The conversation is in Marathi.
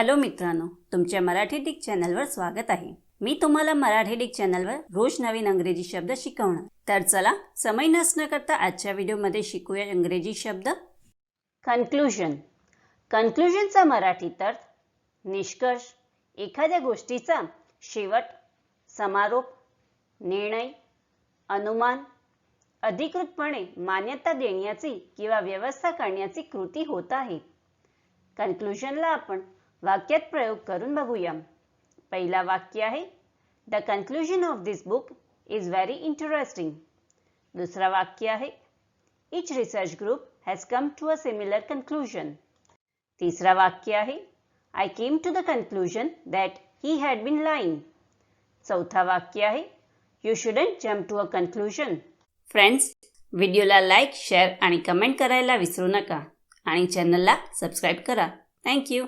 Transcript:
हॅलो मित्रांनो तुमच्या मराठी डिक चॅनलवर स्वागत आहे. मी तुम्हाला मराठी डिक चॅनलवर रोज नवीन अंग्रेजी शब्द शिकवणार. तर चला समय नसणं करता आजच्या व्हिडिओमध्ये शिकूया इंग्रजी शब्द. कन्क्लुजन कन्क्लुजनचा मराठीत अर्थ निष्कर्ष एखाद्या गोष्टीचा शेवट समारोप निर्णय अनुमान अधिकृतपणे मान्यता देण्याची किंवा व्यवस्था करण्याची कृती होत आहे. कन्क्लुजनला आपण वाक्यात प्रयोग करून बघूया. पहिला वाक्य आहे the conclusion of this book is very interesting दुसरा वाक्य आहे each research group has come to a similar conclusion तिसरा वाक्य आहे I came to the conclusion that he had been lying चौथा वाक्य आहे you shouldn't jump to a conclusion friends व्हिडिओला लाईक शेअर आणि कमेंट करायला विसरू नका. आणि चॅनलला सबस्क्राईब करा. थँक्यू